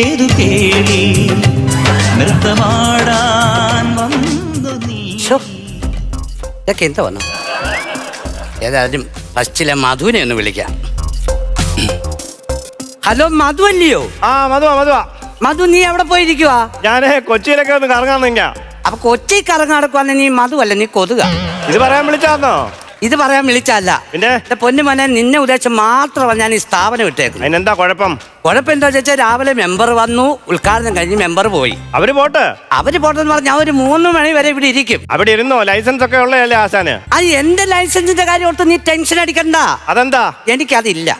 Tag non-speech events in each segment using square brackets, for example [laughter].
ഏതു കേളി നൃത്തമാടാൻ വന്നു നീ? ശോ, ഇതൊക്കെ എന്താ വന്നു? ഏതായാലും ഫസ്റ്റിലെ മധുവിനെ ഒന്ന് വിളിക്കാം. ഹലോ മധു അല്ലയോ? ആ മധുവാ മധുവാ. മധു നീ എവിടെ പോയിരിക്കുവാ? ഞാൻ കൊച്ചിയിലൊക്കെ ഒന്ന് കറങ്ങാൻ നിങ്ങ അപ്പൊ കൊച്ചി കറങ്ങി നടക്കുവാന്ന് നീ മധു അല്ല നീ കൊതുക. ഇത് പറയാൻ വിളിച്ചാന്നോ? ഇത് പറയാൻ വിളിച്ചല്ല പിന്നെ? എന്റെ പൊന്നു മോനെ നിന്നെ ഉദ്ദേശം മാത്രമാണ് ഞാൻ ഈ സ്ഥാപനം ഇട്ടേക്കുന്നത്. അതിനെന്താ കുഴപ്പം? കുഴപ്പം എന്താ വെച്ചാൽ രാവിലെ മെമ്പർ വന്നു ഉദ്ഘാടനം കഴിഞ്ഞ് മെമ്പർ പോയി. അവർ പോട്ട്? അവർ പോട്ടെന്ന് പറഞ്ഞാൽ ഒരു മൂന്ന് മണി വരെ ഇവിടെ ഇരിക്കും. അവിടെ ഇരുന്നോ? ലൈസൻസ് ഒക്കെ ഉള്ളതല്ലേ ആശാന്? അത് എന്റെ ലൈസൻസിന്റെ കാര്യം ഓർത്ത് നീ ടെൻഷൻ അടിക്കണ്ട. അതെന്താ? എനിക്കതില്ല.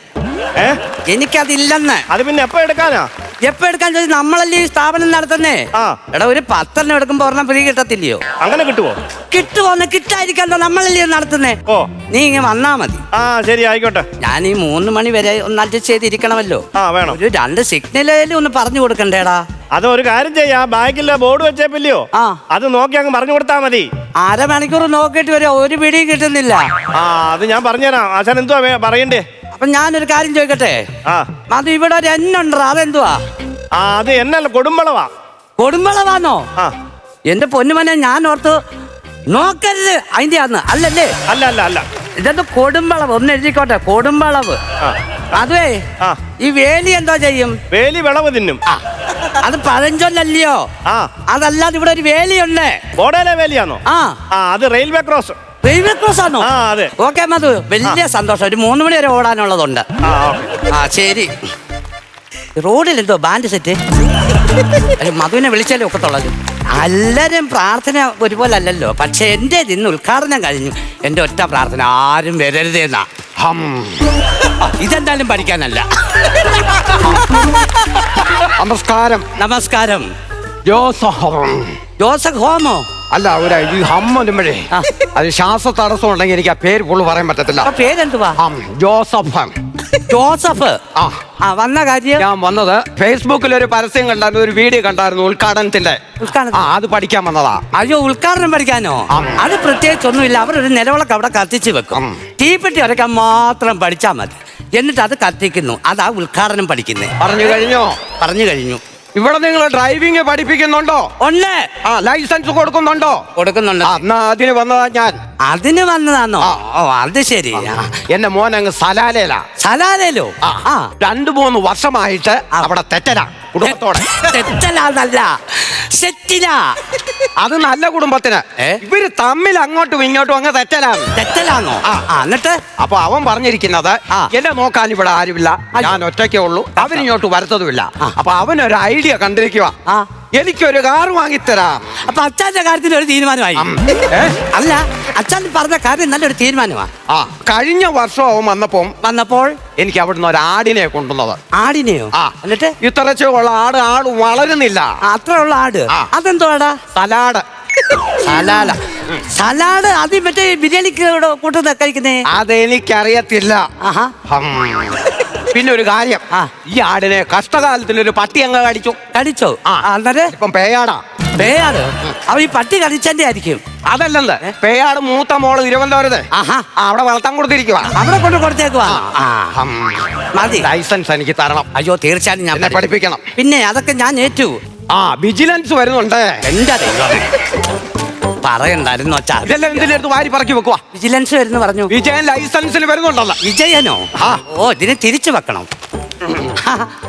ഏ? എനിക്കതില്ലെന്ന്. അത് പിന്നെ എപ്പോ എടുക്കാനാ? എപ്പോ എടുക്കാൻ ചോദിച്ചു? നമ്മളല്ലേ ഈ സ്ഥാപനം നടത്തുന്നേ? ആ. എടാ ഒരു പത്തെണ്ണം എടുക്കുമ്പോ ഒരെണ്ണം ഫ്രീ കിട്ടത്തില്ലയോ? അങ്ങനെ കിട്ടുവോ? കിട്ടുവോന്ന് കിട്ടായിരിക്കല്ലോ നമ്മളല്ലേ നടത്തുന്നേ? ഓ. നീ ഇങ്ങനെ വന്നാ മതി. ആ ശരി ആയിക്കോട്ടെ. ഞാൻ ഈ മൂന്ന് മണി വരെ ഒന്ന് അഡ്ജസ്റ്റ് ചെയ്തിരിക്കണമല്ലോ. ആ വേണം. ഒരു രണ്ട് സിഗ്നലേലും ഒന്ന് പറഞ്ഞു കൊടുക്കണ്ടേടാ. അത് ഒരു കാര്യം ചെയ്യാ. ബാക്കിലെ ബോർഡ് വെച്ചേപ്പില്ലയോ? ആ. അത് നോക്കി അങ്ങ് പറഞ്ഞു കൊടുത്താ മതി. അരമണിക്കൂർ നോക്കിയിട്ട് വരെ ഒരു പിടിയും കിട്ടുന്നില്ല. ആ അത് ഞാൻ പറഞ്ഞുതരാം. ആശാൻ എന്തുവാ വേ- പറയണ്ടേ? അപ്പൊ ഞാനൊരു കാര്യം ചോദിക്കട്ടെ? ആ. അത് ഇവിടെ ഒരു എന്നുണ്ടോ അതെന്തുവാ? ആ അത് എന്നല്ല കൊടുമ്പളവാ. കൊടുമ്പളവാന്നോ? ആ. എന്റെ പൊന്നുമനെ ഞാൻ ഓർത്ത് നോക്കരുത് അതിന്റെ അന്ന്. അല്ലല്ലേ? അല്ല അല്ല അല്ല. ഇതെന്ത് കൊടുമ്പളവ്? ഒന്ന് എഴുതിക്കോട്ടെ കൊടുമ്പളവ്. ആ. അതുവേ ആ. ഈ വേലി എന്തോ ചെയ്യും? വേലി വിളവ് തിന്നും. ആ. അത് പഴഞ്ചൊല്ലല്ലയോ? ആ. അതല്ലാതെ ഇവിടെ ഒരു വേലിയുണ്ട്. വേലിയാണോ ആ. ആ അത് റെയിൽവേ ക്രോസ്. റെയിൽവേ ക്രോസ് ആണോ ആ അതെ. ഓക്കെ മധു. വലിയ സന്തോഷം. ഒരു മൂന്ന് മണി വരെ ഓടാനുള്ളതുണ്ട്. ആ ഓക്കെ ആ ശരി. റോഡിൽ എന്തോ ബാൻഡ് സെറ്റ്? അല്ല, മധുവിനെ വിളിച്ചാലേ ഒക്കത്തുള്ളത് എല്ലാരും പ്രാർത്ഥന ഒരുപോലെ അല്ലല്ലോ. പക്ഷെ എന്റെ ഇന്ന് ഉദ്ഘാടനം കഴിഞ്ഞു. എന്റെ ഒറ്റ പ്രാർത്ഥന. ആരും വരരുതെന്നാ ഹം. ഇതെന്തായാലും പഠിക്കാനല്ല. നമസ്കാരം. നമസ്കാരം. ജോസഫ്. ജോസഫ് ഹോമോ? അല്ല ഒരു ഈ ഹം വരുമ്പോഴേ അത് ശ്വാസ തടസ്സം ഉണ്ടെങ്കിൽ എനിക്ക് ആ പേര് ഫുള്ള് പറയാൻ പറ്റത്തില്ല. അപ്പൊ പേരെന്തുവാ? ഹം ജോസഫ് ജോസഫ്? ആ. ആ വന്ന കാര്യം? ഞാൻ വന്നത് ഫേസ്ബുക്കിൽ ഒരു പരസ്യം കണ്ടായിരുന്നു ഒരു വീഡിയോ കണ്ടായിരുന്നു ഉദ്ഘാടനത്തിന്റെ ഉദ്ഘാടനം? ആ അത് പഠിക്കാൻ വന്നതാ. അയ്യോ ഉദ്ഘാടനം പഠിക്കാനോ? അത് പ്രത്യേകിച്ച് ഒന്നുമില്ല അവർ ഒരു നിലവിളക്ക് അവിടെ കത്തിച്ചു വെക്കും. തീപ്പെട്ടി ഉരയ്ക്കാൻ മാത്രം പഠിച്ചാൽ മതി. എന്നിട്ട് അത് കത്തിക്കുന്നു. അതാ ഉദ്ഘാടനം പഠിക്കുന്നത് പറഞ്ഞു കഴിഞ്ഞോ? പറഞ്ഞു കഴിഞ്ഞു. ഇവിടെ നിങ്ങൾ ഡ്രൈവിംഗ് പഠിപ്പിക്കുന്നുണ്ടോ? ഒന്നേ ആ ലൈസൻസ് കൊടുക്കുന്നുണ്ടോ? കൊടുക്കുന്നുണ്ട്. എന്നാ അതിന് വന്നതാ ഞാൻ. അതിന് വന്നതാണോ ഓ അത് ശരി. എന്റെ മോൻ അങ്ങ് സലാലയിലാ. സലാലയിലോ? ആ. ആ. രണ്ടു മൂന്ന് വർഷമായിട്ട് അവിടെ തെറ്റലാ. കുടുംബത്തോടെ. തെറ്റലാന്നല്ല. സെറ്റില. അത് നല്ല കുടുംബത്തിന്? ഇവർ തമ്മിൽ അങ്ങോട്ടും ഇങ്ങോട്ടും അങ്ങ് തെറ്റലാണ് തെറ്റലാന്നോ? ആ. എന്നിട്ട്? അപ്പൊ അവൻ പറഞ്ഞിരിക്കുന്നത്. എന്നെ നോക്കാൻ ഇവിടെ ആരുമില്ല. ഞാൻ ഒറ്റയ്ക്കേ ഉള്ളൂ. അവരിങ്ങോട്ട് വരത്തതുമില്ല. അപ്പൊ അവനൊരു ഐഡിയ കണ്ടിരിക്കുക ആ. എനിക്കൊരു കാർ വാങ്ങിത്തരാം. അപ്പൊ അച്ഛന്റെ കാര്യത്തിൽ ഒരു തീരുമാനമായി. അല്ല അച്ഛൻ പറഞ്ഞ കാര്യം നല്ലൊരു തീരുമാനമാ. ആ കഴിഞ്ഞ വർഷം അവൻ വന്നപ്പം വന്നപ്പോൾ? എനിക്ക് അവിടുന്ന് ഒരു ആടിനെ കൊണ്ടുവന്നത്. ആടിനെയോ? ആ. എന്നിട്ട്? ഇത്രച്ചുള്ള ആട് ആട് വളരുന്നില്ല. അത്രയുള്ള അത്ര ഉള്ള ആട്. അതെന്തോടാ സലാഡ്. സലാല സലാഡ് അത് മറ്റേ ബിരിയാണിക്ക് കൂട്ടുന്ന കഴിക്കുന്നേ? അതെനിക്കറിയത്തില്ല. ആഹാ. പിന്നെ ഒരു കാര്യം. ആ. ഈ ആടിനെ കഷ്ടകാലത്തിൽ ഒരു പട്ടി അങ്ങ് കടിച്ചു. കടിച്ചോ? ആ. അന്നേരം? ഇപ്പം പേയാടാ. പേയാട്? അവ ഈ പട്ടി കടിച്ചതിന്റെ ആയിരിക്കും. അതല്ലെന്ന്. പേയാട് മൂത്ത മോൾ തിരുവനന്തപുരത്ത്. അവിടെ വളർത്താൻ കൊടുത്തിരിക്കുക അവിടെ കൊണ്ട് കൊടുത്തേക്കുവാ? മതി. ലൈസൻസ് എനിക്ക് തരണം. അയ്യോ തീർച്ചയായും ഞാൻ പഠിപ്പിക്കണം. പിന്നെ അതൊക്കെ ഞാൻ ഏറ്റു. ആ വിജിലൻസ് വരുന്നുണ്ട്. ദൈവമേ? പറയണ്ടായിരുന്നു അച്ഛാ. ഇതെല്ലാം അടുത്ത് വാരി പറക്കി വെക്കുക വിജിലൻസ് വരുന്നു പറഞ്ഞു. വിജയൻ ലൈസൻസിന് വരുന്നുണ്ടല്ലോ. വിജയനോ? ആ. ഓ ഇതിനെ തിരിച്ചു വെക്കണം.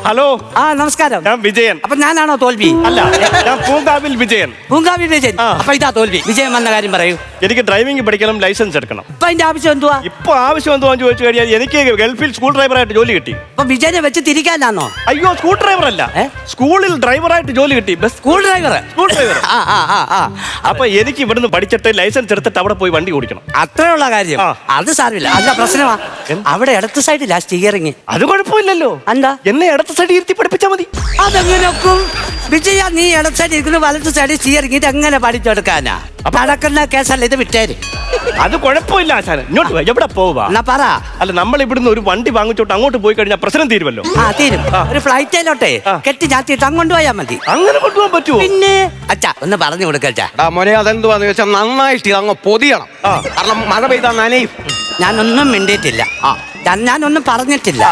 ഹലോ. ആ നമസ്കാരം. ഞാൻ വിജയൻ. അപ്പൊ ഞാനാണോ തോൽവി? അല്ല ഞാൻ പൂങ്കാവിൽ വിജയൻ. പൂങ്കാവിൽ വിജയൻ. അപ്പൊ ഇതാ തോൽവി. വിജയൻ വന്ന കാര്യം പറയൂ. എനിക്ക് ഡ്രൈവിംഗ് പഠിക്കണം ലൈസൻസ് എടുക്കണം. ഇപ്പൊ അതിന്റെ ആവശ്യം എന്തുവാ? ഇപ്പൊ ആവശ്യം എന്തുവാന്ന് ചോദിച്ചു കഴിഞ്ഞാൽ എനിക്ക് ഗൾഫിൽ സ്കൂൾ ഡ്രൈവറായിട്ട് ജോലി കിട്ടി. അപ്പൊ വിജയനെ വെച്ച് തിരിക്കാനാണോ അയ്യോ സ്കൂൾ ഡ്രൈവർ അല്ല. സ്കൂളിൽ ഡ്രൈവറായിട്ട് ജോലി കിട്ടി. Bus school driver school driver അപ്പൊ എനിക്ക് ഇവിടുന്ന് പഠിച്ചിട്ട് ലൈസൻസ് എടുത്തിട്ട് അവിടെ പോയി വണ്ടി ഓടിക്കണം. അത്രയുള്ള കാര്യം. അത് സാരമില്ല. അല്ല പ്രശ്നമാ. അവിടെ ഇടത്ത് സൈഡിലാ സ്റ്റിയറിങ് അത് കുഴപ്പമില്ലല്ലോ. എന്താ? എന്നെ ഇടത്ത സൈഡ് ഇരുത്തി പഠിപ്പിച്ചാൽ മതി. അതെങ്ങനെയൊക്കും വിജയ നീ ഇടത്ത് സൈഡിൽ ഇരിക്കുന്നു വലത്ത് സ്റ്റിയറിങ് ഇത് എങ്ങനെ പഠിച്ചെടുക്കാനാ? അപ്പൊ അടക്കുന്ന കേസല്ല ഇത് വിട്ടേര്. അത് കുഴപ്പമില്ല ആശാന ഇങ്ങോട്ട് വാ, എവിടെ പോവാ? എന്നാ പറ. അല്ല നമ്മൾ ഇവിടുന്ന് ഒരു വണ്ടി വാങ്ങിച്ചോട്ട് അങ്ങോട്ട് പോയി കഴിഞ്ഞാൽ പ്രശ്നം തീരുമല്ലോ. ആ തീരും. ഒരു ഫ്ലൈറ്റിലോട്ടെ ആ. കെട്ടി ചാത്തിയിട്ട് അങ്ങോട്ട് പോയാ മതി. അങ്ങനെ കൊണ്ടുപോകാൻ പറ്റുമോ പിന്നെ? അച്ഛാ ഒന്ന് പറഞ്ഞു കൊടുക്കച്ചാ എടാ മോനെ അതെന്തുവാന്ന് ചോദിച്ചാൽ നന്നായിട്ട് ഇത് അങ്ങ് പൊതിയണം. ആ. കാരണം മഴ പെയ്താൽ നനയും. ഞാനൊന്നും മിണ്ടിയിട്ടില്ല. ആ. ഞാനൊന്നും പറഞ്ഞിട്ടില്ല.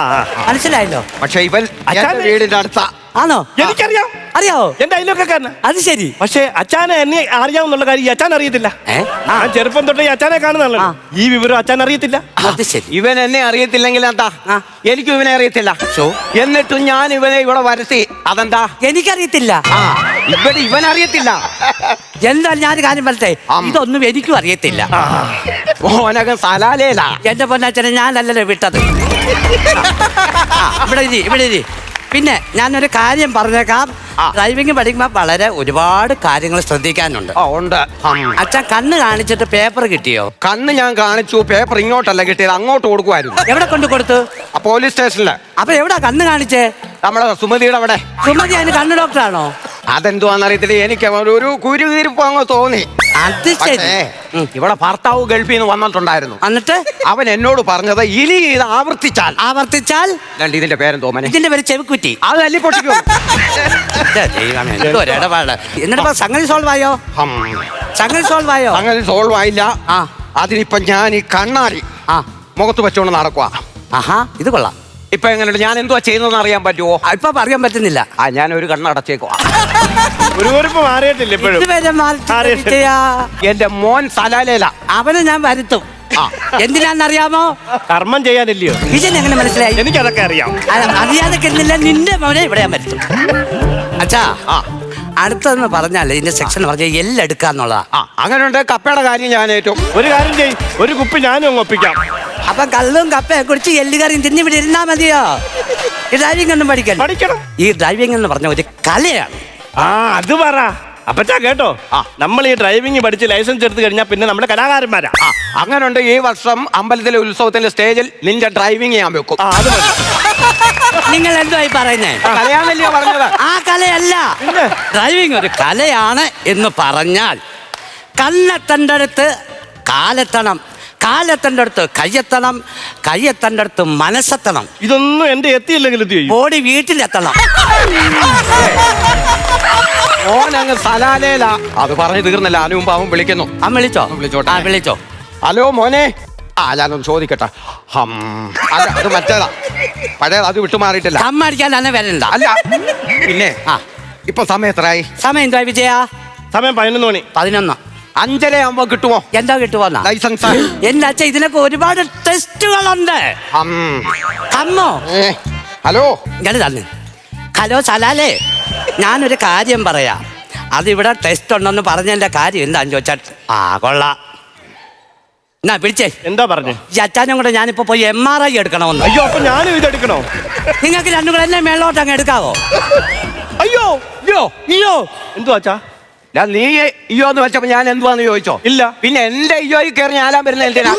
മനസ്സിലായല്ലോ? പക്ഷെ ഇവൻ അച്ഛാ, വീടിന്റെ അടുത്ത. ആണോ? എനിക്കറിയാം. അറിയാവോ? എന്റെ അയലൊക്കെക്കാരനാ അത് ശരി. പക്ഷേ അച്ഛനെ എന്നെ അറിയാവുന്നുള്ള കാര്യം അച്ഛൻ അറിയത്തില്ല. ഞാൻ ചെറുപ്പം തൊട്ടേ അച്ഛനെ കാണുന്നല്ലോ. ഈ വിവരം അച്ഛൻ അറിയത്തില്ല. അത് ശരി. ഇവൻ എന്നെ അറിയത്തില്ലെങ്കിൽ എന്താ. എനിക്കും ഇവനെ അറിയത്തില്ല. എന്നിട്ടും ഞാൻ ഇവനെ ഇവിടെ വരുത്തി. അതെന്താ? എനിക്കറിയത്തില്ല. ആ. ഇവിടെ ഇവൻ അറിയത്തില്ല. എന്താ ഞാൻ കാര്യം പറട്ടെ ആം. ഇതൊന്നും എനിക്കും അറിയത്തില്ല. ഓനകം സലാലേല. എന്റെ പൊന്നാച്ചനെ ഞാനല്ലല്ലോ വിട്ടത്. ആ, [laughs] ഇവിടെ ഇരി ഇവിടെ ഇരി. പിന്നെ ഞാനൊരു കാര്യം പറഞ്ഞേക്കാം. ഡ്രൈവിംഗ് പഠിക്കുമ്പോൾ വളരെ ഒരുപാട് കാര്യങ്ങൾ ശ്രദ്ധിക്കാനുണ്ട്. ആ ഉണ്ട്. ഹം. അച്ഛൻ കണ്ണ് കാണിച്ചിട്ട് പേപ്പർ കിട്ടിയോ? കണ്ണ് ഞാൻ കാണിച്ചു പേപ്പർ ഇങ്ങോട്ടല്ല കിട്ടിയത് അങ്ങോട്ട് കൊടുക്കുമായിരുന്നു എവിടെ കൊണ്ട് കൊടുത്തു? ആ പോലീസ് സ്റ്റേഷനിൽ അപ്പൊ എവിടാ കണ്ണ് കാണിച്ചേ? നമ്മളെ സുമതിയുടെ അവിടെ. സുമതി അതിന് കണ്ണ് ഡോക്ടറാണോ അതെന്തുവാന്നറിയത്തില്ല? എനിക്ക് ഒരു- കുരുകിരിപ്പ് അങ്ങ് തോന്നി. അത് ശരി. പക്ഷേ ഉം. ഇവിടെ ഭർത്താവ് ഗൾഫിൽ നിന്ന് വന്നിട്ടുണ്ടായിരുന്നു. എന്നിട്ട്? അവൻ എന്നോട് പറഞ്ഞത് ഇനി ഇത് ആവർത്തിച്ചാൽ. ആവർത്തിച്ചാൽ? രണ്ട് ഇതിന്റെ പേരെന്തോ മനെ? ഇതിന്റെ പേര് ചെവിക്കുറ്റി. അത് തല്ലി പൊട്ടിക്കും. ദൈവമേ, ഇടപാട്. എന്നിട്ട് ഇപ്പൊ സംഗതി സോൾവ് ആയോ? ഹം. സംഗതി സോൾവ് ആയോ? അങ്ങനെ സോൾവ് ആയില്ല. ആ. അതിനിപ്പൊ ഞാൻ ഈ കണ്ണാടി ആ. മുഖത്ത് വെച്ചോണ്ട് നടക്കുക ആഹാ ഇത് കൊള്ളാം. ഇപ്പൊ എങ്ങനെയുണ്ട്? ഞാൻ എന്തുവാ ചെയ്യുന്നതെന്ന് അറിയാൻ പറ്റുമോ ഇപ്പൊ അറിയാൻ പറ്റുന്നില്ല. ആ ഞാൻ ഒരു കണ്ണടച്ചേക്കുവാ ഒരു കുറിപ്പ് മാറിയിട്ടില്ല ഇപ്പോഴും. ഇതുവരെ എന്റെ മോൻ സലാലേല അവനെ ഞാൻ വരുത്തും. ആ. എന്തിനാന്നറിയാമോ കർമ്മം ചെയ്യാനില്ലയോ? എങ്ങനെ മനസ്സിലായി? എനിക്ക് അതൊക്കെ അറിയാം അറിയാതെ കിട്ടുന്നില്ല നിന്റെ മോനെ ഇവിടെ ഞാൻ വരുത്തും. അച്ഛാ ആ. അടുത്തെന്ന് പറഞ്ഞാൽ ഇതിന്റെ സെക്ഷൻ പറഞ്ഞാൽ എല്ലെടുക്കാന്നുള്ളതാ. ആ അങ്ങനെ ഉണ്ട് കപ്പയുടെ കാര്യം ഞാൻ ഏറ്റവും ഒരു കാര്യം ചെയ് ഒരു കുപ്പി ഞാനും അങ്ങ് ഒപ്പിക്കാം. അപ്പൊ കള്ളും കപ്പയും കുടിച്ച് എല്ലുകറിയും തിന്നി ഇവിടെ ഇരുന്നാ മതിയോ? ഈ ഡ്രൈവിംഗ് ഒന്നും പഠിക്കണം പഠിക്കണം. ഈ ഡ്രൈവിംഗ് എന്ന് പറഞ്ഞ ഒരു കലയാണ്. ആ അത് പറ. അപ്പച്ചാ കേട്ടോ? ആ. നമ്മൾ ഈ ഡ്രൈവിംഗ് പഠിച്ച് ലൈസൻസ് എടുത്തു കഴിഞ്ഞാൽ പിന്നെ നമ്മുടെ കലാകാരന്മാരാ. ആ അങ്ങനെ ഉണ്ട് ഈ വർഷം അമ്പലത്തിലെ ഉത്സവത്തിന്റെ സ്റ്റേജിൽ നിന്റെ ഡ്രൈവിംഗ് ഞാൻ വെക്കും. ആ അത് മതി. നിങ്ങൾ എന്തായി പറയുന്നേ? കലയാണല്ലോ പറഞ്ഞത്. ആ കലയല്ല? ഡ്രൈവിംഗ് ഒരു കലയാണ് എന്ന് പറഞ്ഞാൽ കല്ലെത്തണ്ടടുത്ത് അടുത്ത് കാലെത്തണം. കാലെത്തേണ്ട അടുത്ത് കയ്യെത്തണം കയ്യെത്തേണ്ട അടുത്ത് മനസ്സെത്തണം. ഇതൊന്നും എന്റെ എത്തിയില്ലെങ്കിൽ എന്ത് ചെയ്യും? ബോഡി വീട്ടിലെത്തണം. ഓൻ അങ്ങ് സലാലേല. അത് പറഞ്ഞു തീർന്നല്ല. അതിനു മുമ്പ് അവൻ വിളിക്കുന്നു. ആ വിളിച്ചോ? വിളിച്ചോട്ടെ. ആ വിളിച്ചോ? ഹലോ മോനെ. ആ ഞാനൊന്ന് ചോദിക്കട്ടെ. ഹം. അല്ല അത് മറ്റേതാ. പഴയത് അത് വിട്ടുമാറിയിട്ടില്ല. കമ്മടിക്കാൻ തന്നെ വരണ്ട. അല്ല പിന്നെ ആ. ഇപ്പൊ സമയം എത്രയായി? സമയം എന്താ വിജയ? സമയം പതിനൊന്ന് മണി. പതിനൊന്ന്. അഞ്ചര ആവുമ്പോ കിട്ടുമോ? എന്താ കിട്ടുവന്ന ലൈസൻസ്. എന്റെ ഇതിനൊക്കെ ഒരുപാട് ടെസ്റ്റുകളുണ്ട്. ഏ, ഹലോ? ഞാൻ തന്നെ. ഹലോ സലാലേ. ഞാനൊരു കാര്യം പറയാം. അതിവിടെ ടെസ്റ്റ് ഉണ്ടെന്ന് പറഞ്ഞതിന്റെ കാര്യം എന്താന്ന് ചോദിച്ചാൽ ആ കൊള്ളാം. എന്നാ പിടിച്ചേ. എന്താ പറഞ്ഞു? ഈ അച്ഛനും കൂടെ ഞാനിപ്പോ പോയി എം ആർ ഐ എടുക്കണമെന്ന്. അയ്യോ അപ്പൊ ഞാനും ഇതെടുക്കണോ നിങ്ങൾക്ക് രണ്ടും കൂടെ എന്നെ മേളോട്ട് അങ്ങ് എടുക്കാവോ? അയ്യോ അയ്യോ അയ്യോ. എന്തോ അച്ഛാ? നീ അയ്യോ എന്ന് വെച്ചപ്പോ ഞാൻ എന്തുവാന്ന് ചോദിച്ചോ? ഇല്ല. പിന്നെ എന്റെ അയ്യോയിൽ കയറി ഞാനാൻ വരുന്ന എന്തിനാ?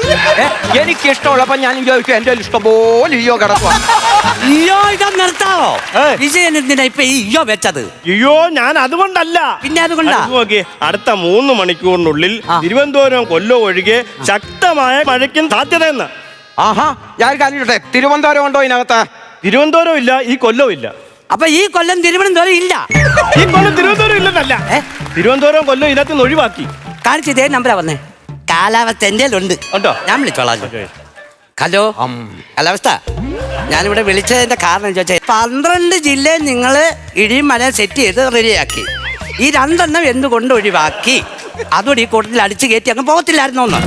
എനിക്ക് ഇഷ്ടമുള്ളപ്പോ ഞാൻ ചോദിച്ചു എന്റെ ഇഷ്ടംപോലെ അയ്യോ കിടക്കുക അയ്യോ ഇത് നിർത്താവോ? ഏ. വിജയൻ എന്തിനാ ഇപ്പൊ ഈ അയ്യോ വെച്ചത്? അയ്യോ ഞാൻ അതുകൊണ്ടല്ല. പിന്നെ അതുകൊണ്ടാ? അടുത്ത് നോക്കിയേ അടുത്ത മൂന്ന് മണിക്കൂറിനുള്ളിൽ ആ. തിരുവനന്തപുരം കൊല്ലം ഒഴികെ ശക്തമായ മഴയ്ക്കും സാധ്യതയെന്ന് ആഹാ ഞാൻ കാണിച്ചോട്ടെ തിരുവനന്തപുരം ഉണ്ടോ ഇതിനകത്ത്? തിരുവനന്തപുരം ഇല്ല ഈ കൊല്ലവും ഇല്ല അപ്പൊ ഈ കൊല്ലം തിരുവനന്തപുരം ഇല്ല. ഈ കൊല്ലം തിരുവനന്തപുരം ഇല്ലെന്നല്ല. തിരുവനന്തപുരം കൊല്ലം ഇതിനകത്ത് നിന്ന് ഒഴിവാക്കി. കാണിച്ച് ഇതേ നമ്പരാ വന്നേ. കാലാവസ്ഥ എന്റെ ഉണ്ട്? ഉണ്ടോ? ഞാൻ വിളിച്ചോളാം. ഹലോ. കാലാവസ്ഥ? ഞാനിവിടെ വിളിച്ചതിന്റെ കാരണം ചോദിച്ചാൽ പന്ത്രണ്ട് ജില്ലയിൽ നിങ്ങൾ ഇടിമല സെറ്റ് ചെയ്ത് റെഡിയാക്കി. ഈ രണ്ടെണ്ണം എന്തുകൊണ്ട് ഒഴിവാക്കി? അതുകൂടി ഈ കൂട്ടത്തിൽ അടിച്ചു കയറ്റി അങ്ങ് പോകത്തില്ലായിരുന്നു ഒന്ന്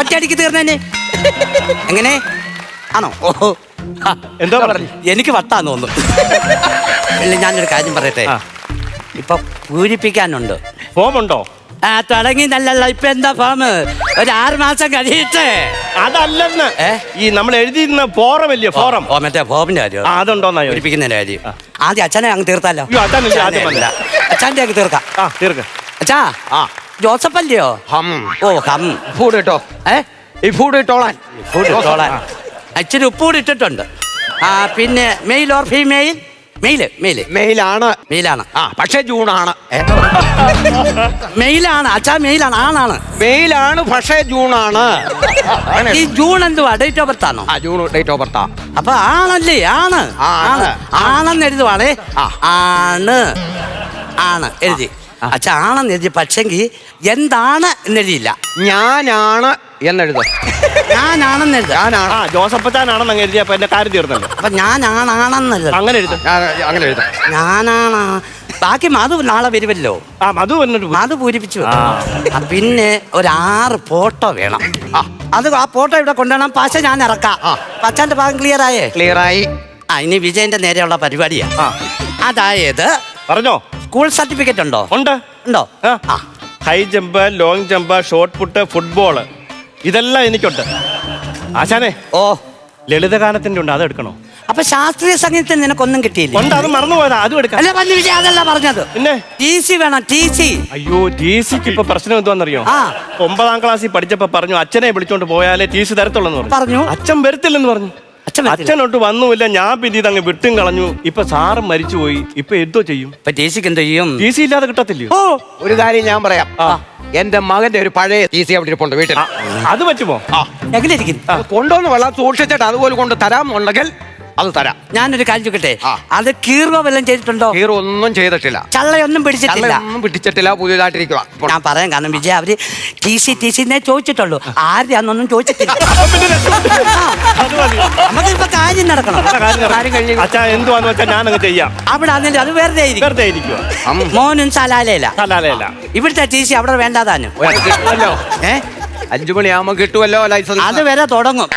ഒറ്റയടിക്ക് തീർന്നേനെ. എങ്ങനെ? ആണോ? ഓഹോ എന്താ പറഞ്ഞു? എനിക്ക് വട്ടാന്ന് തോന്നുന്നു. ഇല്ല ഞാനൊരു കാര്യം പറയട്ടെ. ഇപ്പൊ പൂരിപ്പിക്കാനുണ്ട്. ഫോമുണ്ടോ? ആ തുടങ്ങി നല്ലല്ല. ഇപ്പൊ എന്താ ഫോം? ഒരു ആറ് മാസം കഴിയട്ടെ അതല്ലെന്ന്. ഈ നമ്മൾ എഴുതിയിരുന്ന ഫോറം അല്ലേ ഫോറം. ഓ മറ്റേ ഫോമിന്റെ കാര്യം. അതുണ്ടോന്നാ. പൂരിപ്പിക്കുന്നതിന്റെ കാര്യം. ആദ്യം അച്ഛനെ അങ്ങ് തീർത്താലോ. അച്ഛന്റെ അങ്ങ് തീർക്കാം. ആ അച്ഛാ ആ. ജോസഫ് അല്ലയോ ഹം. ഓ ഹം. ഫൂഡ് കിട്ടോ ഏ? ഈ ഫൂഡ് ഇട്ടോളാൻ. ഫുഡ് ഇട്ടോളാൻ. ഇച്ചിരി ഉപ്പ് കൂടി ഇട്ടിട്ടുണ്ട്. ആ പിന്നെ male or female male male മെയിലാണ് മെയിലാണ് ആ പക്ഷേ ജൂണാണ്. ആണ്. മെയിലാണ് അച്ഛാ മെയിലാണ് ആണാണ്. മെയിലാണ് പക്ഷേ ജൂണാണ്. ആണ് ഈ ജൂൺ എന്തുവാ? ഡേറ്റ് ഓഫ് ബർത്ത് ആണോ? ആ ജൂൺ ഡേറ്റ് ഓഫ് ബർത്താ അപ്പൊ ആണല്ലേ? ആണ്. ആണ്. ആണ്. ആണെന്ന് എഴുതുവാണേ. ആണ്. ആണ്. എഴുതി. അച്ഛാ ആണെന്ന് എഴുതി. പക്ഷെങ്കിൽ എന്താണ് എന്നെഴുതിയില്ല ഞാനാണ് എന്നെഴുതും. ഞാനാണെന്ന് എഴുതാം. ഞാനാണ് ആ ജോസഫച്ചാനാണെന്ന് അങ്ങ് എഴുതിയപ്പോ എന്റെ കാര്യം തീർന്നല്ലോ. അപ്പൊ ഞാനാണാണെന്നല്ല അങ്ങനെ എഴുതും. ഞാൻ അങ്ങനെ എഴുതാം. ഞാനാണ്. ബാക്കി മധു നാളെ വരുമല്ലോ. ആ മധു വന്നിട്ട് മധു പൂരിപ്പിച്ചു. ആ, പിന്നെ ഒരു ആറ് ഫോട്ടോ വേണം. ആ. അത് ആ ഫോട്ടോ ഇവിടെ കൊണ്ടുവരണം. പാശ ഞാൻ ഇറക്കാം. ആ. പച്ചാന്റെ ഭാഗം ക്ലിയർ ആയേ? ക്ലിയർ ആയി. ആ ഇനി വിജയന്റെ നേരെയുള്ള പരിപാടിയാ. ആ. അതായത് പറഞ്ഞോ? സ്കൂൾ സർട്ടിഫിക്കറ്റ് ഉണ്ടോ? ഉണ്ട്. ഉണ്ടോ? ആ. ആ. High jump long jump shot put football ഇതെല്ലാം എനിക്കുണ്ട്. ആശാനെ ഓ. ലളിതഗാനത്തിന്റെ ഉണ്ട് അത് എടുക്കണോ അപ്പൊ ശാസ്ത്രീയ സംഗീതത്തിൽ നിനക്കൊന്നും കിട്ടിയില്ല? ഉണ്ട് അത് മറന്നുപോയതാ അതും എടുക്കാം. അല്ല വിജയ അതല്ല പറഞ്ഞത്. പിന്നെ? ടി സി വേണം ടി സി. അയ്യോ ടി സിക്ക് ഇപ്പൊ പ്രശ്നം എന്തുവാന്നറിയോ? ആ. ഒമ്പതാം ക്ലാസ്സിൽ പഠിച്ചപ്പോ പറഞ്ഞു അച്ഛനെ വിളിച്ചോണ്ട് പോയാലേ ടി സി തരത്തുള്ളൂ പറഞ്ഞു. അച്ഛൻ വരത്തില്ലെന്ന് പറഞ്ഞു. അച്ഛൻ വരത്തില്ല. അച്ഛനോട്ട് വന്നുമില്ല ഞാൻ പിന്നെ ഇതങ്ങ് വിട്ടും കളഞ്ഞു. ഇപ്പൊ സാറും മരിച്ചുപോയി ഇപ്പൊ എന്തോ ചെയ്യും? ഇപ്പൊ ജേസിക്ക് എന്തോ ചെയ്യും? ടി സി ഇല്ലാതെ കിട്ടത്തില്ലയോ? ഓ. ഒരു കാര്യം ഞാൻ പറയാം. എന്റെ മകന്റെ ഒരു പഴയ ടി സി അവിടെ ഇരിപ്പുണ്ട് വീട്ടിൽ. ആ, അത് പറ്റുമോ? ആ. എങ്ങനെ ഇരിക്കും അത് കൊണ്ടുവന്ന് വെള്ളം സൂക്ഷിച്ചിട്ട് അതുപോലെ കൊണ്ട് തരാമുണ്ടെങ്കിൽ അത് തരാം. ഞാനൊരു കാര്യം ചോദിക്കട്ടെ? ആ. അത് കീറുക വല്ലതും ചെയ്തിട്ടുണ്ടോ? ഹീറോ ഒന്നും ചെയ്തിട്ടില്ല. ചള്ളയൊന്നും പിടിച്ചിട്ടില്ല. ഒന്നും പിടിച്ചിട്ടില്ല പുതിയതായിട്ടിരിക്കുക ഞാൻ പറയാൻ കാരണം വിജയ അവർ ടി സി ടി സി എന്നേ ചോദിച്ചിട്ടുള്ളൂ. ആരുടെയാന്നൊന്നും ചോദിച്ചിട്ടില്ല. [laughs] അത് മതി. നമുക്കിപ്പോ കാര്യം നടക്കണം. ആ, കാര്യം നടക്കും. കാര്യം കഴിഞ്ഞ് അച്ഛാ എന്തുവാന്ന് വെച്ചാൽ ഞാനങ്ങ് ചെയ്യാം. അവിടെ ആണെങ്കിൽ അത് വെറുതെ ഇരിക്കും. വെറുതെ ഇരിക്കുക മോനും സലാലയില്ല അല്ല ഇവിടുത്തെ ടി സി അവിടെ വേണ്ടാതാനും. ഏഹ് ഏ? അഞ്ചു മണിയാകുമ്പോ കിട്ടുമല്ലോ ലൈസൻസ് അത് വരെ തുടങ്ങും.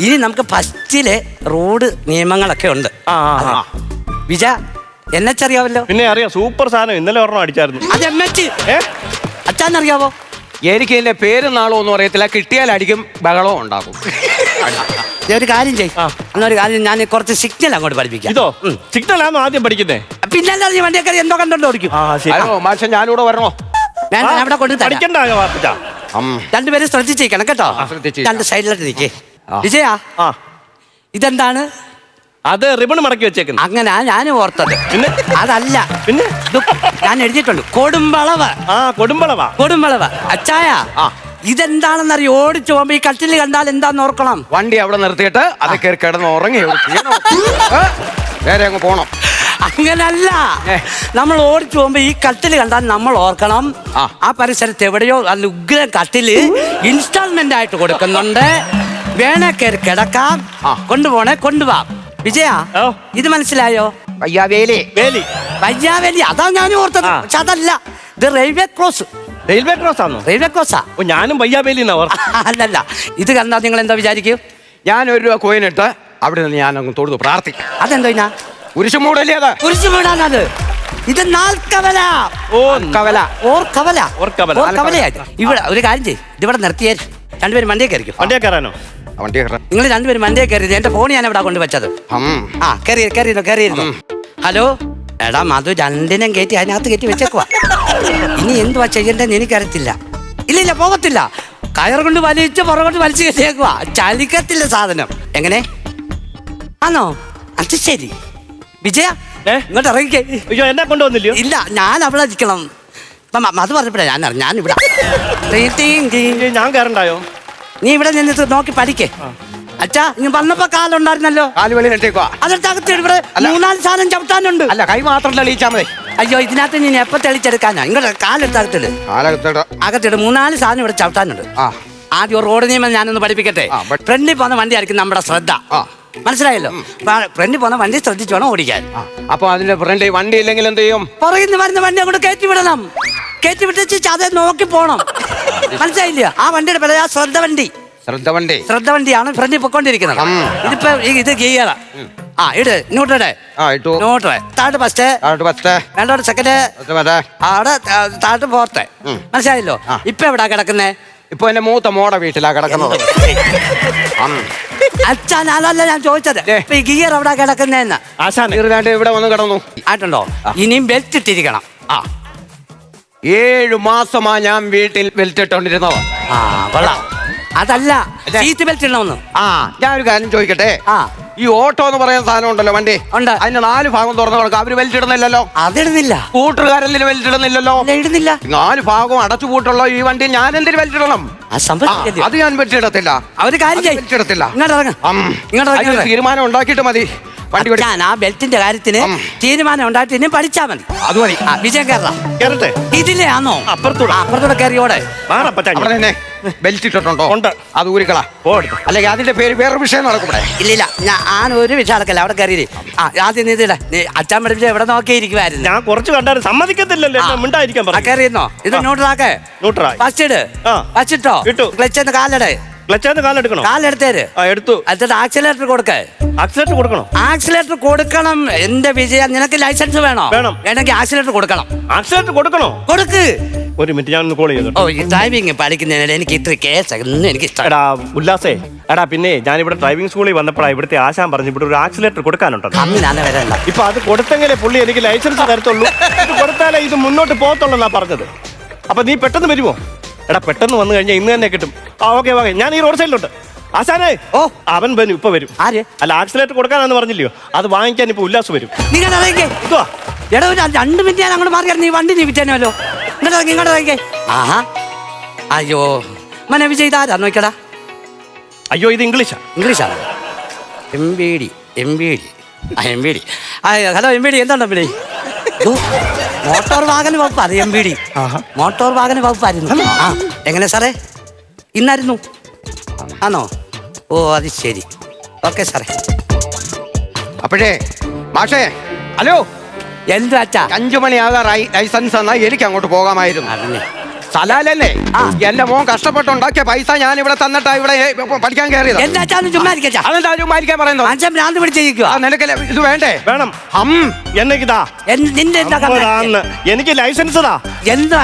ഇനി നമുക്ക് ഫസ്റ്റിലെ റോഡ് നിയമങ്ങളൊക്കെ ഉണ്ട്. വിജ എന്നെ അറിയാവല്ലോ പിന്നെ അറിയാം സൂപ്പർ സാധനം. ഇന്നലെ ഒരെണ്ണം അടിച്ചായിരുന്നു. അത് എം എച്ച് അച്ഛനറിയാവോ? എനിക്ക് എന്റെ പേര് നാളോ ഒന്നും അറിയത്തില്ല. കിട്ടിയാൽ അടിക്കും ബഹളവും ഉണ്ടാകും ഞാൻ ഒരു കാര്യം ചെയ്യും. ആ. എന്നൊരു കാര്യം ഞാൻ കുറച്ച് സിഗ്നൽ അങ്ങോട്ട് പഠിപ്പിക്കാം. ഇതോ? ആണോ ആദ്യം പഠിക്കുന്നേ? പിന്നല്ല നീ വണ്ടിയൊക്കെ എന്തോ കണ്ടോ ഓടിക്കും. മാഷ ഞാനിവിടെ വരണോ? ഞാൻ അവിടെ കൊണ്ട് പഠിക്കണ്ട. രണ്ടുപേരും ശ്രദ്ധിച്ചേക്കണം കേട്ടോ. രണ്ട് സൈഡിലോട്ട് നിൽക്കേ ആ. വിജയ ആ. ഇതെന്താണ്? അത് റിബൺ മടക്കി വെച്ചേക്കുന്നു. അങ്ങനെ ഞാൻ ഓർത്തത്. പിന്നെ? അതല്ല. പിന്നെ? ഞാൻ എഴുതിയിട്ടുണ്ട് കൊടുമ്പളവ്. ആ കൊടുമ്പളവാ. കൊടുമ്പളവ്. അച്ചായ ആ. ഇതെന്താണെന്നറിയോ? ഓടിച്ചു പോകുമ്പോ ഈ കട്ടിൽ കണ്ടാൽ എന്താന്ന് ഓർക്കണം. വണ്ടി അവിടെ നിർത്തിയിട്ട് അത് കയറി കിടന്ന് ഉറങ്ങി. [laughs] വേറെ ക്ഷീണം. ഏ? നേരെ അങ്ങ് പോണം. അങ്ങനല്ല. നമ്മൾ ഓടിച്ചു പോകുമ്പോ ഈ കട്ടിൽ കണ്ടാൽ നമ്മൾ ഓർക്കണം. ആ. പരിസരത്ത് എവിടെയോ നല്ല ഉഗ്ര കട്ടിൽ ഇൻസ്റ്റാൾമെന്റ് ആയിട്ട് കൊടുക്കുന്നുണ്ട്. വേണേ കയറി കിടക്കാം. ആ. കൊണ്ടുപോണേ കൊണ്ടുപോവാം വിജയ ഇത് മനസ്സിലായോ? വയ്യാവേലി. വേലി. വയ്യാവേലി. അതാ ഞാൻ ഓർത്തത്. പക്ഷെ അതല്ല. ഇത് റെയിൽവേ ക്രോസ് റെയിൽവേ ക്രോസ് ആണോ റെയിൽവേ ക്രോസാ ഞാനും വയ്യാവേലി എന്നാ ഓർത്ത് [laughs] അല്ലല്ല. ഇത് കണ്ടാൽ നിങ്ങൾ എന്താ വിചാരിക്കും? ഞാൻ ഒരു രൂപ കോയിനിട്ട് അവിടെ നിന്ന് ഞാൻ അങ്ങ് തൊഴുതു പ്രാർത്ഥിക്കും. അതെന്തോ ഞാൻ കുരിശുമൂടല്ലേ അത്? കുരിശു വീടാണത് ഇത് നാൽക്കവല. ഓ കവല. ഓർ കവല ഓർ കവല ഓർ കവലയായിട്ട് ഇവിടെ ഒരു കാര്യം ചെയ്യും. ഇതിവിടെ നിർത്തിയാൽ രണ്ടുപേരും വണ്ടിയെ കയറിക്കും. വണ്ടിയെ കയറാനോ? വണ്ടി കയറാം. നിങ്ങൾ രണ്ടുപേരും വണ്ടിയെ കയറിയത് എന്റെ ഫോൺ ഞാൻ ഇവിടെ കൊണ്ട് വെച്ചത്. ആ കയറി കയറിയിരുന്നു കയറിയിരുന്നു? ഹലോ? എടാ മധു രണ്ടിനും കയറ്റി അതിനകത്ത് കയറ്റി വെച്ചേക്കുവാ. ഇനി എന്തുവാ ചെയ്യേണ്ടതെന്ന് എനിക്കറിയത്തില്ല. ഇല്ല ഇല്ല പോകത്തില്ല. കയർ കൊണ്ട് വലിച്ച് പുറകോട്ട് വലിച്ചു കയറ്റിയേക്കുവാ ചലിക്കത്തില്ല സാധനം. എങ്ങനെ? ആണോ അത് ശരി. വിജയ ഏ? ഇങ്ങോട്ട് ഇറങ്ങിക്കേ. അയ്യോ എന്നെ കൊണ്ടുവന്നില്ലയോ? ഇല്ല ഞാൻ അവിടെ നിൽക്കണം അത് പറഞ്ഞപ്പോഴാ ഞാൻ. ഞാൻ ഇവിടെ. ടീ, ടീ, ഞാൻ കയറണ്ടായോ? നീ ഇവിടെ നിന്നിട്ട് നോക്കി പഠിക്കേ. അച്ഛാ നീ വന്നപ്പോ കാലുണ്ടായിരുന്നല്ലോ. കാലുവെളി നെട്ടേക്കുവാ അതിനകത്ത് ഇവിടെ അല്ല. മൂന്നാൽ സാധനം ചവിട്ടാനുണ്ട്. അല്ല കൈ മാത്രം തെളിയിച്ചാ മതി. അയ്യോ ഇതിനകത്ത് ഞാൻ എപ്പോ തെളിച്ചെടുക്കാനാ? ഇങ്ങോട്ട് കാലെടുത്ത് അകത്തിട് കാലകത്തോട്ട് അകത്തിട് മൂന്നാൽ സാധനം ഇവിടെ ചവിട്ടാനുണ്ട്. ആ. ആദ്യം റോഡ് നിയമം ഞാനൊന്ന് പഠിപ്പിക്കട്ടെ. ആ, ഫ്രണ്ടിൽ പോകുന്ന വണ്ടിയായിരിക്കും നമ്മുടെ ശ്രദ്ധ. ആ. മനസ്സിലായല്ലോ? ഫ്രണ്ട് പോന്ന വണ്ടി ശ്രദ്ധിച്ചു വേണം ഓടിക്കാൻ. അപ്പൊ അതിന്റെ ഫ്രണ്ട് വണ്ടി ഇല്ലെങ്കിൽ എന്ത് ചെയ്യും? പറയുന്ന വരുന്ന വണ്ടി അങ്ങോട്ട് കയറ്റി വിടണം. കയറ്റി വിട്ടിച്ച് അതേ നോക്കി പോണം. [laughs] മനസ്സിലായില്ല? ആ വണ്ടിയുടെ പേര് ആ ശ്രദ്ധ വണ്ടി. ശ്രദ്ധ വണ്ടി. ശ്രദ്ധ വണ്ടിയാണ് ഫ്രണ്ടിൽ പൊക്കോണ്ടിരിക്കുന്നത്. ഇതിപ്പോ ഇത് ഗിയറ. ആ ഇട്. ഇങ്ങോട്ടെ ഇങ്ങോട്ട്. താഴോട്ട് ഫസ്റ്റ് താഴോട്ട് ഫസ്റ്റ് രണ്ടോട്ട് സെക്കൻഡ് ത- താഴോട്ട് ഫോർത്ത്. മനസ്സിലായല്ലോ. ഇപ്പൊ എവിടാ കിടക്കുന്നേ? ഇപ്പൊ എന്റെ മൂത്ത മോടെ വീട്ടിലാ കിടക്കുന്നത്. അച്ഛാ അച്ഛൻ അതല്ല ഞാൻ ചോദിച്ചത്. ഈ ഗിയർ അവിടെ കിടക്കുന്നേന്ന്? ആശാനെ. തീർന്നാണ്ട് ഇവിടെ വന്ന് കിടന്നു. ആയിട്ടുണ്ടോ? ഇനിയും ബെൽറ്റ് ഇട്ടിരിക്കണം. ആ. ഏഴു മാസമാ ഞാൻ വീട്ടിൽ ബെൽറ്റ് ഇട്ടോണ്ടിരുന്നോ ആ കൊള്ളാം. അതല്ല സീറ്റ് ബെൽറ്റ് ഇടണമെന്ന്. ആ ഞാൻ ഒരു കാര്യം ചോദിക്കട്ടെ? ആ. ഈ ഓട്ടോ എന്ന് പറയുന്ന സാധനം ഉണ്ടല്ലോ വണ്ടി. ഉണ്ട്. അതിന്റെ നാല് ഭാഗം തുറന്നു കൊടുക്കാം അവർ വലിച്ചിടുന്നില്ലല്ലോ. അതിടുന്നില്ല. കൂട്ടുകാരെല്ലാം വലിച്ചിടുന്നില്ലല്ലോ. ഇല്ല, ഇടുന്നില്ല. നാല് ഭാഗവും അടച്ചു പൂട്ടുള്ള ഈ വണ്ടി ഞാൻ എന്തിന് വലിച്ചിടണം? ആ ആ, സംഭവം അത് ഞാൻ വെച്ചിടത്തില്ല അവർ കാര്യം അത് ചെയ്യ്. ബെൽറ്റ് ഇങ്ങോട്ട് ഇറങ്ങ്. ഉം. ഇങ്ങോട്ട് ഇറങ്ങ്, അതിനൊരു ഇങ്ങോട്ട്. തീരുമാനം ഉണ്ടാക്കിയിട്ട് മതി. വണ്ടി ഞാൻ ആ ബെൽറ്റിന്റെ കാര്യത്തിന്. തീരുമാനം ഉണ്ടായിട്ട് ഇനി പഠിച്ചാ മതി. അത് മതി. വിജയം കയറാം കയറട്ടെ ഇതിലെ ആണോ? അപ്പുറത്തൂടെ. അപ്പുറത്തൂടെ കയറിയോടെ ബെൽറ്റ് ഇട്ടിട്ടുണ്ടോ? ഉണ്ട്. അത് ഊരിക്കളാ. അല്ലെങ്കിൽ അതിന്റെ പേര് വേറെ വിഷയം നടക്കൂടെ ഇല്ലില്ല ഞാൻ ഒരു വിഷയം അടക്കല്ല അവിടെ കയറിയില്ലേ ആ ആദ്യം നീ നീ അച്ഛൻ പഠിപ്പിച്ച എവിടെ നോക്കിയിരിക്കുവായിരുന്നു? ഞാൻ കുറച്ച് കണ്ടാലും സമ്മതിക്കത്തില്ലല്ലോ മിണ്ടായിരിക്കാൻ കയറിയിരുന്നോ ഇത് ന്യൂട്രലാക്ക്? ന്യൂട്രലായി. ഫസ്റ്റ് ഇട്. ഫസ്റ്റ് ഇട്ടോ? ഇട്ടു. ക്ലച്ച് കാലിട്. ക്ലച്ചാന്ന് കാലെടുക്കണോ? കാലെടുത്തേര്. ആ എടുത്തു. എന്നിട്ട് ആക്സിലേറ്റർ കൊടുക്ക്. ആക്സിലേറ്റർ കൊടുക്കണോ? ആക്സിലേറ്റർ കൊടുക്കണം. എന്റെ വിജയം നിനക്ക് ലൈസൻസ് വേണോ? വേണം. വേണമെങ്കിൽ ആക്സിലേറ്റർ കൊടുക്കണം. ആക്സിലേറ്റർ കൊടുക്കണോ? കൊടുക്ക്. ഒരു മിനിറ്റ് ഞാൻ ഒന്ന് കോൾ ചെയ്തു ഓ ഈ ഡ്രൈവിംഗ് പഠിക്കുന്നതിനിടെ എനിക്ക് ഇത്ര കേസ് ഒന്നും എനിക്ക് ഇഷ്ടം എടാ ഉല്ലാസേ എടാ പിന്നെ ഞാൻ ഇവിടെ ഡ്രൈവിംഗ് സ്കൂളിൽ വന്നപ്പോഴാണ് ഇവിടുത്തെ ആശാൻ പറഞ്ഞു ഇവിടെ ഒരു ആക്സിലേറ്റർ കൊടുക്കാനുണ്ടെന്ന് അന്ന് വരണ്ട. ഇപ്പൊ അത് കൊടുത്തെങ്കിലേ പുള്ളി എനിക്ക് ലൈസൻസ് തരത്തുള്ളൂ. ഇത് കൊടുത്താലേ ഇത് മുന്നോട്ട് പോകത്തുള്ളൂ എന്നാ പറഞ്ഞത്. അപ്പൊ നീ പെട്ടെന്ന് വരുമോ എടാ പെട്ടെന്ന് വന്നു കഴിഞ്ഞാൽ ഇന്ന് തന്നെ കിട്ടും. ആ ഓക്കെ ഓക്കെ. ഞാൻ ഈ റോഡ് സൈഡിലുണ്ട് ആശാനേ ഓ. അവൻ വരും ഇപ്പൊ വരും. ആര്? അല്ല ആക്സിലേറ്റർ കൊടുക്കാനാന്ന് പറഞ്ഞില്ലയോ? അത് വാങ്ങിക്കാൻ ഇപ്പൊ ഉല്ലാസ് വരും. നിങ്ങൾ ഇറങ്ങിക്കേ. ഇതുവാ. എടാ ഒരു രണ്ട് മിനിറ്റ് ഞാൻ അങ്ങോട്ട് മാറി നീ വണ്ടി നീ വിറ്റേനല്ലോ. ഇങ്ങോട്ട് ഇറങ്ങി ഇങ്ങോട്ട് ഇറങ്ങിക്കേ ആഹാ. അയ്യോ. മനെ വിജയ് ഇതാരാ നോക്കടാ അയ്യോ ഇത് ഇംഗ്ലീഷാ. ഇംഗ്ലീഷാണ് M B D M B D. ആ എം ബി ഡി. ആ ഹലോ എം ബി ഡി. എന്താണ് എം ബി ഡി മോട്ടോർ വാഹന വകുപ്പ് അത് എം ബി ഡി മോട്ടോർ വാഹന വകുപ്പായിരുന്നു ആ എങ്ങനെ സാറേ? ഇന്നായിരുന്നു. ആണോ? ഓ അത് ശരി. ഓക്കെ സാറേ. അപ്പോഴേ മാഷേ ഹലോ. എന്താ അച്ഛാ അഞ്ചു മണിയാകാറായി ലൈസൻസ് എന്നാൽ എനിക്ക് അങ്ങോട്ട് പോകാമായിരുന്നു. അതിന് സലാലല്ലേ? ആ. എന്റെ മോൻ കഷ്ടപ്പെട്ടുണ്ടാക്കിയ പൈസ ഞാൻ ഇവിടെ തന്നിട്ടാ ഇവിടെ പഠിക്കാൻ കയറിയത്. അതെന്താ ചുമ്മാരിക്കാൻ പറയുന്നത്? അച്ഛൻ ഭ്രാന്ത് പിടിച്ചിരിക്കുക ആ, നിനക്ക് ഇത് വേണ്ടേ? വേണം. ഹം. എന്നേക്കിതാ നിന്റെ എനിക്ക് ലൈസൻസ് താ. എന്താ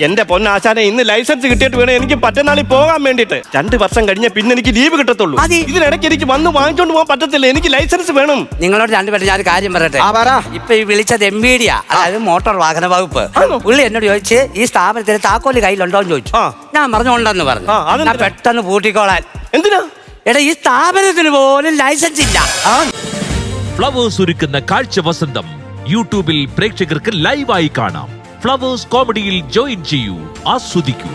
എന്റെ പൊന്നാശാനെ ഇന്ന് ലൈസൻസ് കിട്ടിയിട്ട് വേണം എനിക്ക് പറ്റുന്നാളിൽ പോകാൻ വേണ്ടിട്ട് രണ്ട് വർഷം കഴിഞ്ഞ പിന്നെ എനിക്ക് ലീവ് കിട്ടത്തുള്ളൂ. ഇതിനിടയ്ക്ക് എനിക്ക് വന്ന് വാങ്ങിച്ചോണ്ട് പോകാൻ പറ്റത്തില്ല. എനിക്ക് ലൈസൻസ് വേണം. നിങ്ങളോട് രണ്ടുപേരും ഞാൻ കാര്യം പറയട്ടെ? ആ പറ. ഇപ്പൊ ഈ വിളിച്ചത് എം ബി ഡിയാ അതായത് മോട്ടോർ വാഹന വകുപ്പ്? പുള്ളി എന്നോട് ചോദിച്ച് ഈ സ്ഥാപനത്തിന് താക്കോൽ കയ്യിലുണ്ടോ എന്ന് ചോദിച്ചു ഞാൻ പറഞ്ഞോണ്ടെന്ന് പറഞ്ഞു. ഞാൻ പെട്ടെന്ന് പൂട്ടിക്കോളാൻ. എന്തിനാ? എടാ ഈ സ്ഥാപനത്തിന് പോലും ലൈസൻസ് ഇല്ല. ഫ്ലവേഴ്സ് ഒരുക്കുന്ന കാഴ്ച വസന്തം യൂട്യൂബിൽ പ്രേക്ഷകർക്ക് ലൈവായി കാണാം. ഫ്ലവേഴ്സ് കോമഡിയിൽ ജോയിൻ ചെയ്യൂ ആസ്വദിക്കൂ.